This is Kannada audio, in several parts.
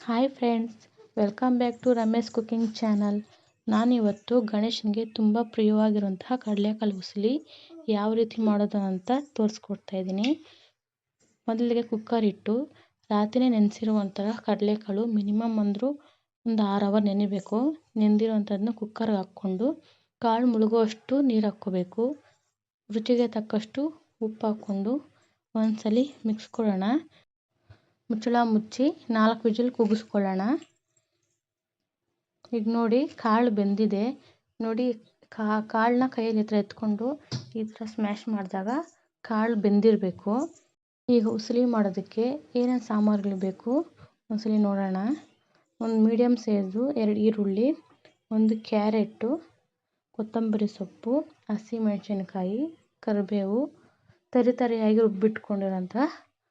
Hi friends, welcome back to Ramesh cooking channel. ನಾನಿವತ್ತು ಗಣೇಶನಿಗೆ ತುಂಬ ಪ್ರಿಯವಾಗಿರುವಂತಹ ಕಡಲೆಕಾಳು ಉಸಲಿ ಯಾವ ರೀತಿ ಮಾಡೋದು ಅಂತ ತೋರಿಸ್ಕೊಡ್ತಾ ಇದ್ದೀನಿ. ಮೊದಲಿಗೆ ಕುಕ್ಕರ್ ಇಟ್ಟು ರಾತ್ರಿನೇ ನೆನೆಸಿರುವಂತಹ ಕಡಲೆಕಾಳು ಮಿನಿಮಮ್ ಅಂದರೂ ಒಂದು ಆರು ಅವರ್ ನೆನಿಬೇಕು. ನೆಂದಿರುವಂಥದ್ದನ್ನ ಕುಕ್ಕರ್ಗೆ ಹಾಕ್ಕೊಂಡು ಕಾಳು ಮುಳುಗುವಷ್ಟು ನೀರು ಹಾಕ್ಕೋಬೇಕು. ರುಚಿಗೆ ತಕ್ಕಷ್ಟು ಉಪ್ಪು ಹಾಕ್ಕೊಂಡು ಒಂದ್ಸಲ ಮಿಕ್ಸ್ ಕೊಡೋಣ. ಮುಚ್ಚಳ ಮುಚ್ಚಿ ನಾಲ್ಕು ವಿಜಿಲ್ ಕೂಗಿಸ್ಕೊಳ್ಳೋಣ. ಈಗ ನೋಡಿ ಕಾಳು ಬೆಂದಿದೆ. ನೋಡಿ ಕಾಳನ್ನ ಕೈಯಲ್ಲಿ ಥರ ಎತ್ಕೊಂಡು ಈ ಥರ ಸ್ಮ್ಯಾಶ್ ಮಾಡಿದಾಗ ಕಾಳು ಬೆಂದಿರಬೇಕು. ಈಗ ಉಸಲಿ ಮಾಡೋದಕ್ಕೆ ಏನೇನು ಸಾಮಾನುಗಳು ಬೇಕು? ಒಂದ್ಸಲಿ ನೋಡೋಣ. ಒಂದು ಮೀಡಿಯಮ್ ಸೈಜು ಎರಡು ಈರುಳ್ಳಿ, ಒಂದು ಕ್ಯಾರೆಟು, ಕೊತ್ತಂಬರಿ ಸೊಪ್ಪು ಹಸಿಮೆಣಸಿನ್ಕಾಯಿ ಕರಿಬೇವು, ತರಿ ತರಿಯಾಗಿ ರುಬ್ಬಿಟ್ಕೊಂಡಿರೋಂಥ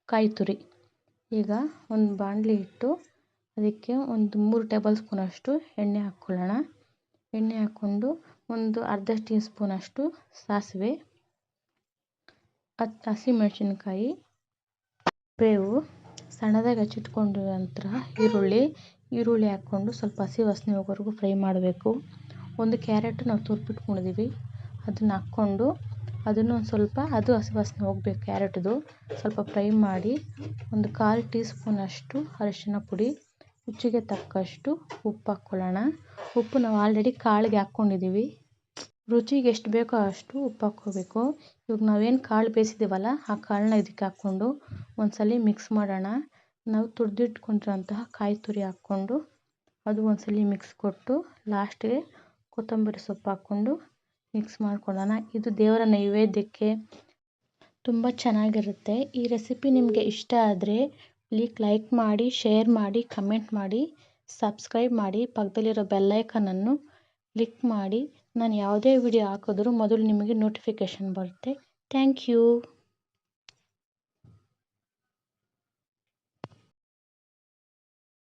ಕಾಯಿ ತುರಿ. ಈಗ ಒಂದು ಬಾಣಲಿ ಇಟ್ಟು ಅದಕ್ಕೆ ಒಂದು ಮೂರು ಟೇಬಲ್ ಸ್ಪೂನಷ್ಟು ಎಣ್ಣೆ ಹಾಕ್ಕೊಳ್ಳೋಣ. ಎಣ್ಣೆ ಹಾಕ್ಕೊಂಡು ಒಂದು ಅರ್ಧ ಟೀ ಸ್ಪೂನಷ್ಟು ಸಾಸಿವೆ, ಹತ್ತು ಹಸಿಮೆಣಸಿನ್ಕಾಯಿ, ಬೇವು, ಸಣ್ಣದಾಗಿ ನಂತರ ಈರುಳ್ಳಿ ಈರುಳ್ಳಿ ಹಾಕ್ಕೊಂಡು ಸ್ವಲ್ಪ ಹಸಿ ವಾಸನೆ ಹೋಗೋವರೆಗೂ ಫ್ರೈ ಮಾಡಬೇಕು. ಒಂದು ಕ್ಯಾರೆಟು ನಾವು ತುರ್ಬಿಟ್ಕೊಂಡಿದ್ದೀವಿ ಅದನ್ನ ಹಾಕ್ಕೊಂಡು ಅದನ್ನು ಒಂದು ಸ್ವಲ್ಪ, ಅದು ಹಸಿ ವಾಸನೆ ಹೋಗ್ಬೇಕು ಕ್ಯಾರೆಟ್ದು. ಸ್ವಲ್ಪ ಫ್ರೈ ಮಾಡಿ ಒಂದು ಕಾಲು ಟೀ ಸ್ಪೂನಷ್ಟು ಅರಿಶಿನ ಪುಡಿ, ರುಚಿಗೆ ತಕ್ಕಷ್ಟು ಉಪ್ಪು ಹಾಕ್ಕೊಳ್ಳೋಣ. ಉಪ್ಪು ನಾವು ಆಲ್ರೆಡಿ ಕಾಳಿಗೆ ಹಾಕ್ಕೊಂಡಿದ್ದೀವಿ. ರುಚಿಗೆ ಎಷ್ಟು ಬೇಕೋ ಅಷ್ಟು ಉಪ್ಪು ಹಾಕ್ಕೋಬೇಕು. ಇವಾಗ ನಾವೇನು ಕಾಳು ಬೇಯಿಸಿದ್ದೀವಲ್ಲ, ಆ ಕಾಳನ್ನ ಇದಕ್ಕೆ ಹಾಕ್ಕೊಂಡು ಒಂದ್ಸಲ ಮಿಕ್ಸ್ ಮಾಡೋಣ. ನಾವು ತುರಿದಿಟ್ಕೊಂಡಿರೋಂತಹ ಕಾಯಿ ತುರಿ ಹಾಕ್ಕೊಂಡು ಅದು ಒಂದ್ಸಲ ಮಿಕ್ಸ್ ಕೊಟ್ಟು ಲಾಸ್ಟಿಗೆ ಕೊತ್ತಂಬರಿ ಸೊಪ್ಪು ಹಾಕ್ಕೊಂಡು ಮಿಕ್ಸ್ ಮಾಡ್ಕೊಳ್ಳೋಣ. ಇದು ದೇವರ ನೈವೇದ್ಯಕ್ಕೆ ತುಂಬ ಚೆನ್ನಾಗಿರುತ್ತೆ. ಈ ರೆಸಿಪಿ ನಿಮಗೆ ಇಷ್ಟ ಆದರೆ ಲೀಕ್ ಲೈಕ್ ಮಾಡಿ ಶೇರ್ ಮಾಡಿ ಕಮೆಂಟ್ ಮಾಡಿ ಸಬ್ಸ್ಕ್ರೈಬ್ ಮಾಡಿ, ಪಕ್ಕದಲ್ಲಿರೋ ಬೆಲ್ಲೈಕನನ್ನು ಕ್ಲಿಕ್ ಮಾಡಿ. ನಾನು ಯಾವುದೇ ವಿಡಿಯೋ ಹಾಕಿದ್ರೂ ಮೊದಲು ನಿಮಗೆ ನೋಟಿಫಿಕೇಷನ್ ಬರುತ್ತೆ. Thank you